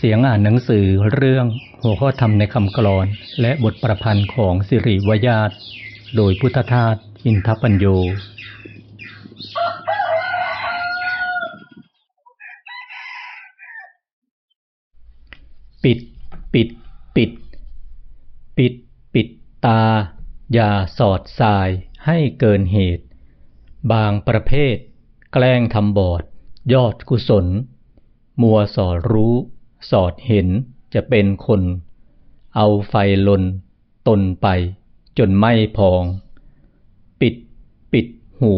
เสียงอ่านหนังสือเรื่องหัวข้อธรรมในคำกลอน และบทประพันธ์ของสิริวยาตโดยพุทธทาสอินทปัญโย ปิด ปิด ปิด ปิด ปิดตา อย่าสอดสายให้เกินเหตุ บางประเภท แกล้งทำบอด ยอดกุศล มัวสอดรู้ สอดเห็นจะเป็นคน เอาไฟลน ตนไป จนไม่พอง ปิด ปิดหู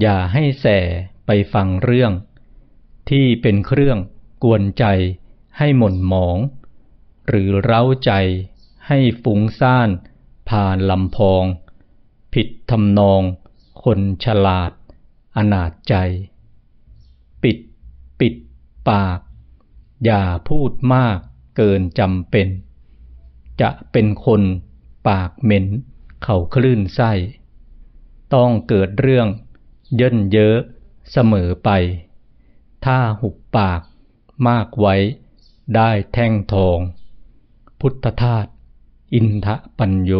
อย่าให้แส่ไปฟังเรื่อง ที่เป็นเครื่องกวนใจให้หม่นหมอง หรือเร้าใจให้ฟุ้งซ่าน ผ่านลำพอง ผิดทำนอง คนฉลาด อนาจใจ ปิด ปิดปาก อย่าพูดมากเกินจำเป็น จะเป็นคนปากเหม็น เขาคลื่นไส้ ต้องเกิดเรื่องเย่นเยอะเสมอไป ถ้าหุบปากมากไว้ได้แท่งทอง พุทธทาสอินทะปัญโย